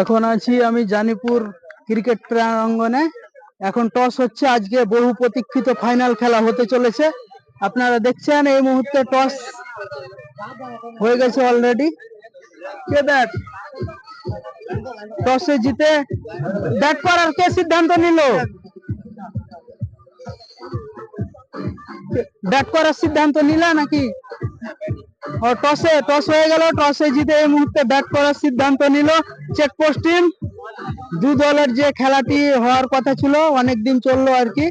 এখন আছি আমি জানিপুর ক্রিকেট প্রাঙ্গনে এখন টস হচ্ছে, আজকে বহু প্রতীক্ষিত ফাইনাল খেলা হতে চলেছে। আপনারা দেখছেন, এই মুহূর্তে টস হয়ে গেছে অলরেডি কে ব্যাট? টসে জিতে ব্যাট করার কে সিদ্ধান্ত নিল? ব্যাট করার সিদ্ধান্ত নিলা নাকি টসে টস হয়ে গেল। টসে জিতে এই মুহূর্তে ব্যাট করার সিদ্ধান্ত নিল চেকপোস্ট টিম দু দলের যে খেলাটি হওয়ার কথা ছিল অনেক দিন চলল আর কি।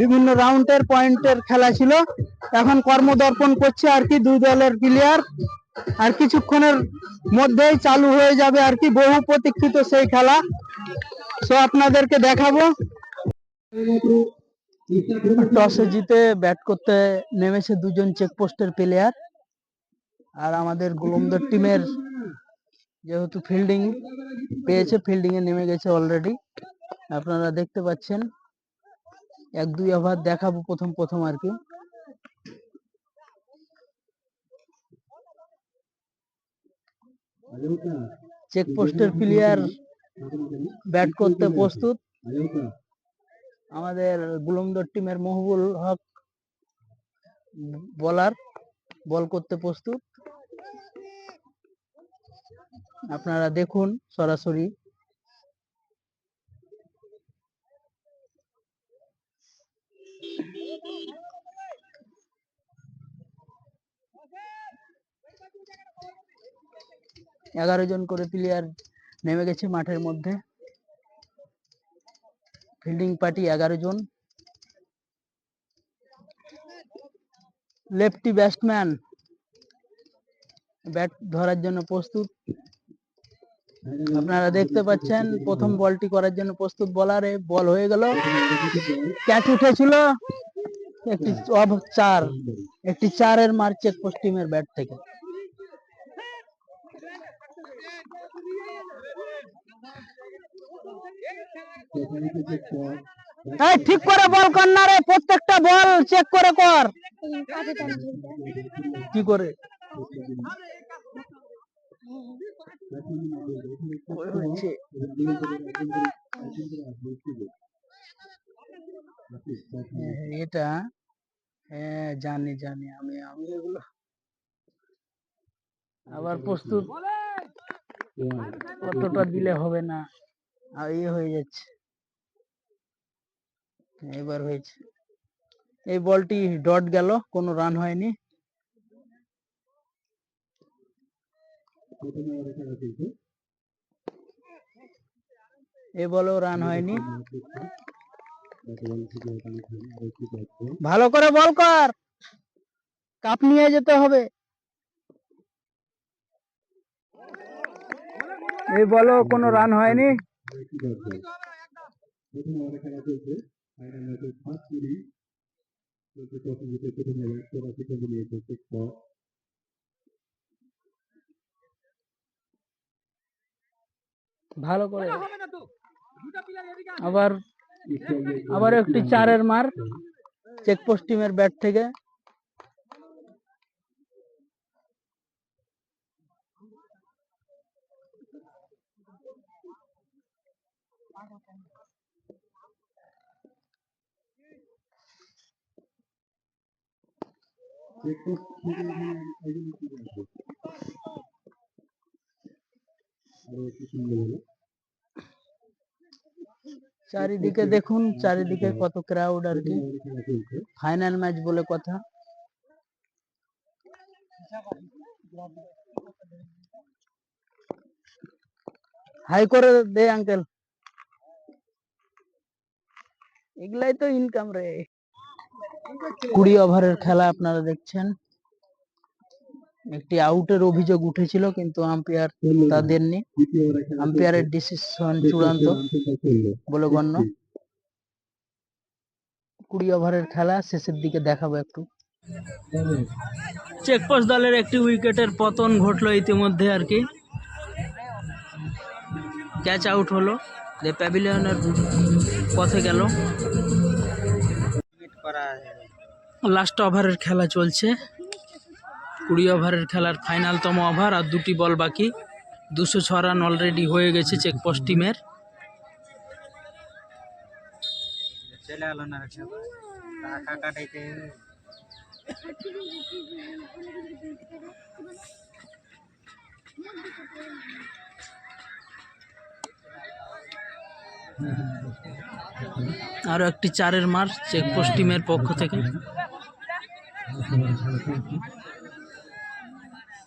বিভিন্ন রাউন্ডের পয়েন্টের খেলা ছিল। এখন কর্মদর্পণ করছে আর কি দুই দলের প্লেয়ার আর কিছুক্ষণের মধ্যেই চালু হয়ে যাবে আর কি বহু প্রতীক্ষিত সেই খেলা। সো আপনাদেরকে দেখাবো। টসে জিতে ব্যাট করতে নেমেছে দুজন চেকপোস্টের প্লেয়ার আর আমাদের গোলমদর টিমের যেহেতু ফিল্ডিং পেয়েছে ফিল্ডিং এ নেমে গেছে অলরেডি আপনারা দেখতে পাচ্ছেন, এক দুই ওভার দেখাবো প্রথম প্রথম আর কি। চেকপোস্টের প্লেয়ার ব্যাট করতে প্রস্তুত। আমাদের বুলমদর টিমের মহবুল হক বলার বল করতে প্রস্তুত। আপনারা দেখুন সরাসরি। এগারো জন করে প্লেয়ার নেমে গেছে মাঠের মধ্যে। ফিল্ডিং পার্টি এগারো জন। লেফটি ব্যাটসম্যান ব্যাট ধরার জন্য প্রস্তুত। আপনারা দেখতে পাচ্ছেন, প্রথম বলটি করার জন্য প্রস্তুত বলারে বল হয়ে গেল। ক্যাচ উঠেছিল একটি অফ চার, একটি চারের মার চেকপোস্ট টিমের ব্যাট থেকে। ঠিক করে বল কর না রে, প্রত্যেকটা বল চেক করে কর। কি করে? হচ্ছে। এটা হ্যাঁ জানি জানি, আমি আমি এগুলো আবার প্রস্তুত কতটা দিলে হবে না, আর ইয়ে হয়ে যাচ্ছে এবার হয়েছে এই বলটি ডট গেল, কোনো রান হয়নি এ বলেও রান হয়নি। ভালো করে বল কর। কাপ নিয়ে যেতে হবে। এই বলো কোনো রান হয়নি? ভালো করে আবার আবার একটি চারের মার। চেকপোস্ট টিমের ব্যাট থেকে। চারিদিকে দেখুন, চারিদিকে কত ক্রাউড আর কি। ফাইনাল ম্যাচ বলে কথা। হাই করে দে আঙ্কেল এগুলাই তো ইনকাম রে। কুড়ি ওভারের খেলা আপনারা দেখছেন। একটি আউটের অভিযোগ উঠেছিল কিন্তু আম্পায়ার তা দেননি আম্পায়ারের ডিসিশন চূড়ান্ত বলে গণ্য। কুড়ি ওভারের খেলা শেষের দিকে দেখাবো একটু। চেকপোস্ট দলের একটি উইকেটের পতন ঘটলো ইতিমধ্যে আর কি। ক্যাচ আউট হলো। যে প্যাভিলিয়নের পথে গেল। লাস্ট ওভারের খেলা চলছে। কুড়ি ওভারের খেলার ফাইনালতম ওভার আর দুটি বল বাকি। দুশো ছ রান অলরেডি হয়ে গেছে চেকপোস্ট টিমের আরও একটি চারের মার চেকপোস্ট টিমের পক্ষ থেকে।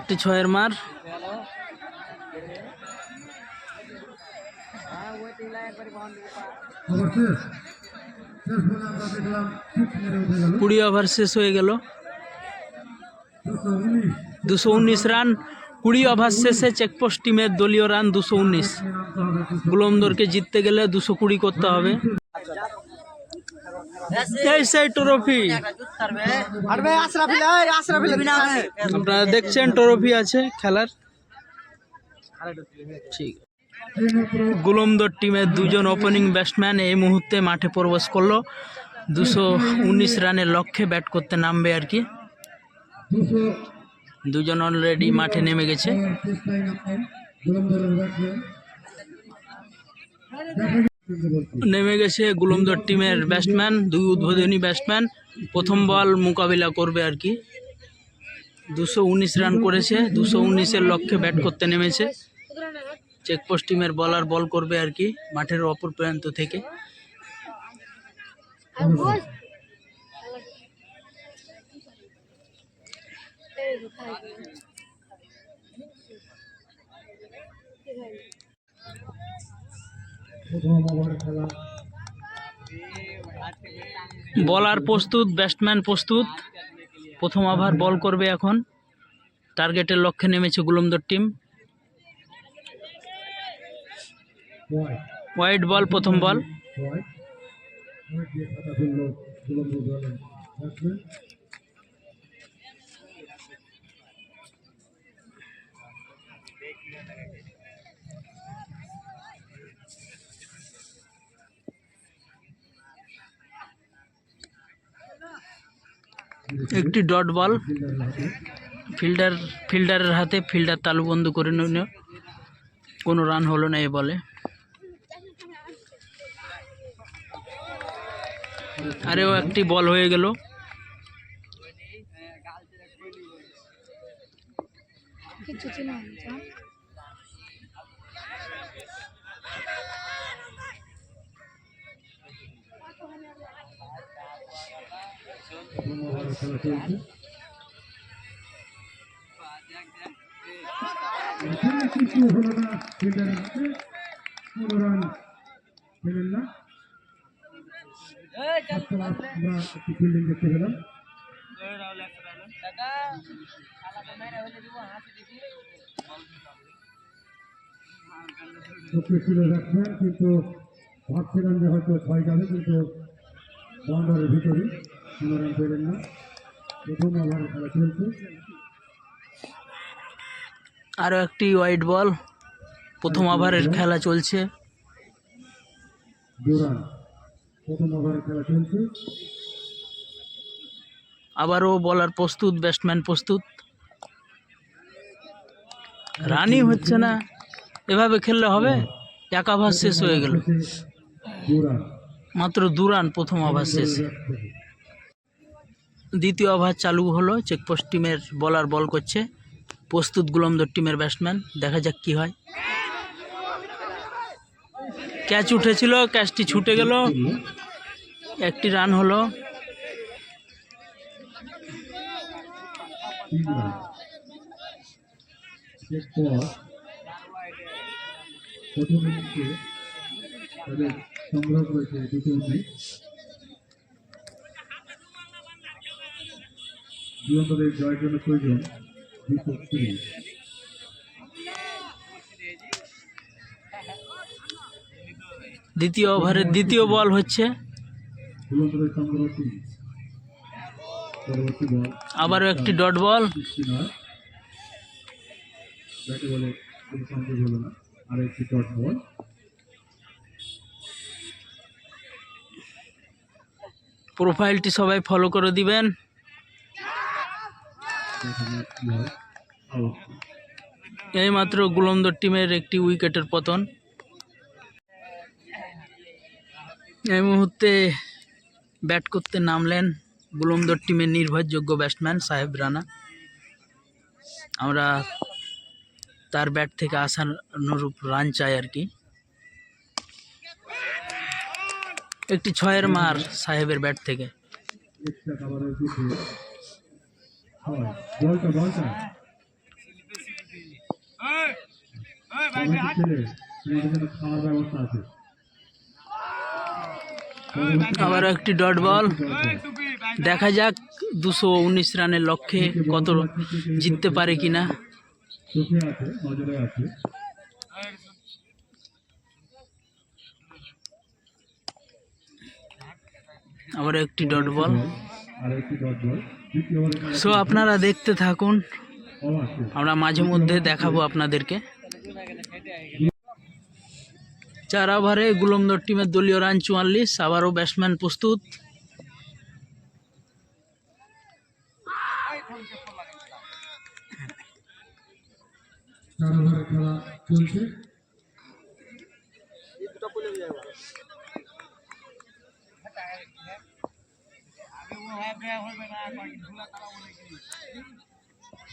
একটি ছয়ের মার। কুড়ি ওভার শেষ হয়ে গেল। দুশো উনিশ রান কুড়ি ওভার শেষে চেকপোস্ট টিমের দলীয় রান দুশো উনিশ। গুলমদরকে জিততে গেলে দুশো কুড়ি করতে হবে। সেই ট্রফি। আপনারা দেখছেন ট্রফি আছে খেলার। ঠিক। গুলমদর টিমের দুজন ওপেনিং ব্যাটসম্যান এই মুহূর্তে মাঠে প্রবেশ করল। দুশো উনিশ রানের লক্ষ্যে ব্যাট করতে নামবে আর কি। দুজন অলরেডি মাঠে নেমে গেছে। নেমে গেছে গুলমদর টিমের ব্যাটসম্যান, দুই উদ্বোধনী ব্যাটসম্যান। প্রথম বল মোকাবিলা করবে আর কি। দুশো উনিশ রান করেছে, দুশো উনিশের লক্ষ্যে ব্যাট করতে নেমেছে। চেকপোস্ট টিমের বলার বল করবে আর কি, মাঠের অপর প্রান্ত থেকে। বলার প্রস্তুত ব্যাটসম্যান প্রস্তুত। প্রথম ওভার বল করবে এখন। টার্গেটের লক্ষ্যে নেমেছে গুলমদর টিম হোয়াইট বল প্রথম বল একটি ডট বল। ফিল্ডার, ফিল্ডারের হাতে ফিল্ডার তালুবন্ধ করে নিল। কোনো রান হলো না এ বলে। আরেও একটি বল হয়ে গেল। ফিল্ডিং দেখতে পেলাম চোখে ছিল রাখছেন কিন্তু ভাবছিলাম যে হয়তো ছয় যাবে কিন্তু বাউন্ডারের ভিতরে কোনো পেলেন না। প্রথম খেলা চলছে। আরও একটি হোয়াইট বল প্রথম ওভারের খেলা চলছে। প্রথম ওভারে খেলা চলছে। আবারও বলার প্রস্তুত ব্যাটসম্যান প্রস্তুত। রানই হচ্ছে না। এভাবে খেললে হবে? এক ওভার শেষ হয়ে গেল। মাত্র দু রান প্রথম ওভার শেষ। দ্বিতীয় ওভার চালু হলো। চেকপোস্ট টিমের বলার বল করছে। প্রস্তুত গুলমদর টিমের ব্যাটসম্যান দেখা যাক কি হয়। ক্যাচ উঠেছিল ক্যাচটি ছুটে গেল। একটি রান হলো। সংগ্রহ করেছে দুটো উইকেট দুরন্তদের জয়ের জন্য প্রয়োজন দ্বিতীয় ওভারের দ্বিতীয় বল হচ্ছে। আবারও ডট বল। আর একটি ডট বল। প্রোফাইলটি সবাই ফলো করে দিবেন এখানে কি হয় আউট এইমাত্র গুলন্দর টিমের একটি উইকেটের পতন। এই মুহূর্তে ব্যাট করতে নামলেন গুলন্দর টিমের নির্ভরযোগ্য ব্যাটসম্যান সাহেব রানা। আমরা তার ব্যাট থেকে আসার অনুরূপ রান চাই আর কি। একটি ছয়ের মার সাহেবের ব্যাট থেকে। ছেলে সেখানে খাওয়ার ব্যবস্থা আছে। আবার একটি ডট বল। দেখা যাক দুশো উনিশ রানের লক্ষ্যে কত জিততে পারে কিনা। আবার একটি ডট বল। আর একটি ডট বল। সো আপনারা দেখতে থাকুন। আমরা মাঝে মধ্যে দেখাবো আপনাদেরকে। চার ওভারে গুলমদর টিমের দলীয় রান চুয়াল্লিশ, আবারও ব্যাটসম্যান প্রস্তুত। চলছে।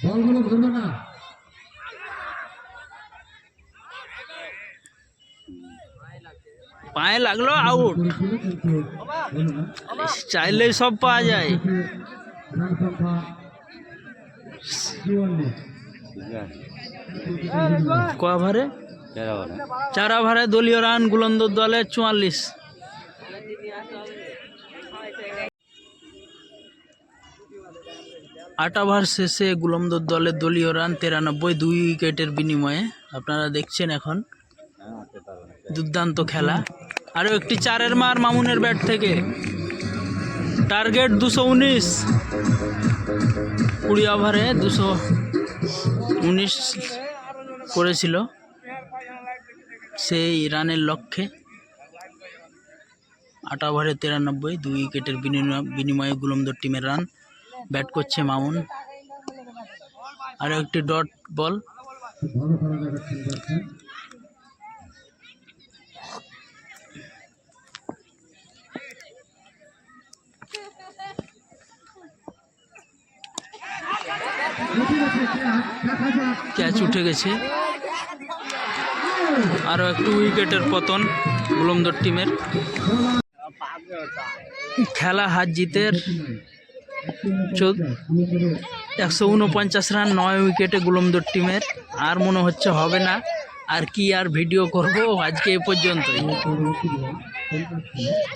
বলগুলো ধরবে না। পায়ে লাগল আউট চাইলেই সব পাওয়া যায়। ক ওভারে চার ওভারে দলীয় রান গুলন্দর দলের চুয়াল্লিশ। আট ওভার শেষে গুলমদর দলের দলীয় রান তিরানব্বই দুই উইকেটের বিনিময়ে। আপনারা দেখছেন এখন দুর্দান্ত খেলা। আরও একটি চারের মার মামুনের ব্যাট থেকে। টার্গেট দুশো উনিশ। কুড়ি ওভারে দুশো উনিশ করেছিল সেই রানের লক্ষ্যে। আট ওভারে তিরানব্বই দুই উইকেটের বিনিময়- গুলমদর টিমের রান ব্যাট করছে মামুন। আরও একটি ডট বল। ক্যাচ উঠে গেছে। আরও একটু উইকেটের পতন গুলমদর টিমের। খেলা হার জিতের একশো উনপঞ্চাশ রান, নয় উইকেটে গুলমদর টিমের। আর মনে হচ্ছে হবে না। আর কি আর ভিডিও করব আজকে এ পর্যন্তই।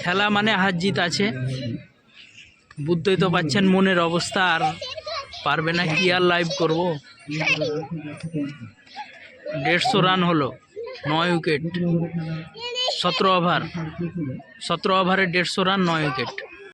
খেলা মানে হার জিত আছে। বুঝতেই তো পাচ্ছেন মনের অবস্থা, আর পারবে না কি আর লাইভ করব। দেড়শো রান হলো, নয় উইকেট। সতেরো ওভার সতেরো ওভারে দেড়শো রান, নয় উইকেট।